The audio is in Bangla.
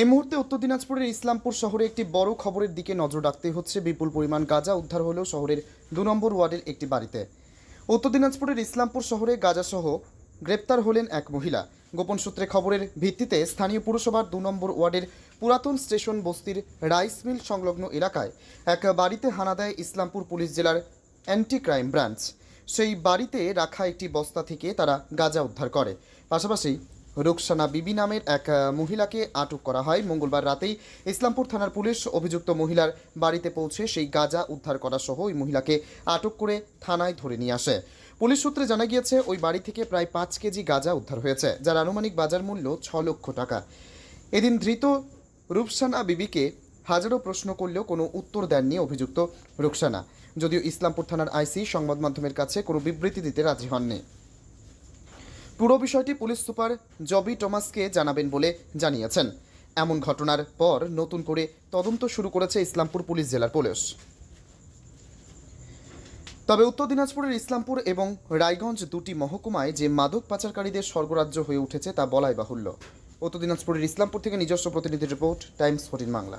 এই মুহূর্তে উত্তর দিনাজপুরের ইসলামপুর শহরে একটি বড় খবরের দিকে নজর রাখতে হচ্ছে বিপুল পরিমাণ গাঁজা উদ্ধার হলেও শহরের দু নম্বর ওয়ার্ডের একটি বাড়িতে। উত্তর দিনাজপুরের ইসলামপুর শহরে গাঁজাসহ গ্রেপ্তার হলেন এক মহিলা। গোপন সূত্রে খবরের ভিত্তিতে স্থানীয় পুরসভার দু নম্বর ওয়ার্ডের পুরাতন স্টেশন বস্তির রাইস মিল সংলগ্ন এলাকায় এক বাড়িতে হানা দেয় ইসলামপুর পুলিশ জেলার অ্যান্টি ক্রাইম ব্রাঞ্চ। সেই বাড়িতে রাখা একটি বস্তা থেকে তারা গাঁজা উদ্ধার করে। পাশাপাশি রুকসানা বিবি নামের এক মহিলাকে আটক করা হয়। মঙ্গলবার রাতেই ইসলামপুর থানার পুলিশ অভিযুক্ত মহিলার বাড়িতে পৌঁছে সেই গাঁজা উদ্ধার করা সহ ওই মহিলাকে আটক করে থানায় ধরে নিয়ে আসে। পুলিশ সূত্রে জানা গিয়েছে, ওই বাড়ি থেকে প্রায় পাঁচ কেজি গাঁজা উদ্ধার হয়েছে, যার আনুমানিক বাজার মূল্য ছ লক্ষ টাকা। এদিন ধৃত রূপসানা বিবিকে হাজারো প্রশ্ন করলেও কোনো উত্তর দেননি অভিযুক্ত রুকসানা। যদিও ইসলামপুর থানার আইসি সংবাদ মাধ্যমের কাছে কোনো বিবৃতি দিতে রাজি হননি। পুরো বিষয়টি পুলিশ সুপার জবি টমাসকে জানাবেন বলে জানিয়েছেন। এমন ঘটনার পর নতুন করে তদন্ত শুরু করেছে ইসলামপুর পুলিশ জেলার পুলিশ। তবে উত্তর দিনাজপুরের ইসলামপুর এবং রায়গঞ্জ দুটি মহকুমায় যে মাদক পাচারকারীদের স্বর্গরাজ্য হয়ে উঠেছে তা বলাই বাহুল্য। উত্তর দিনাজপুরের ইসলামপুর থেকে নিজস্ব প্রতিনিধির রিপোর্ট, টাইমস ফোর্টিন বাংলা।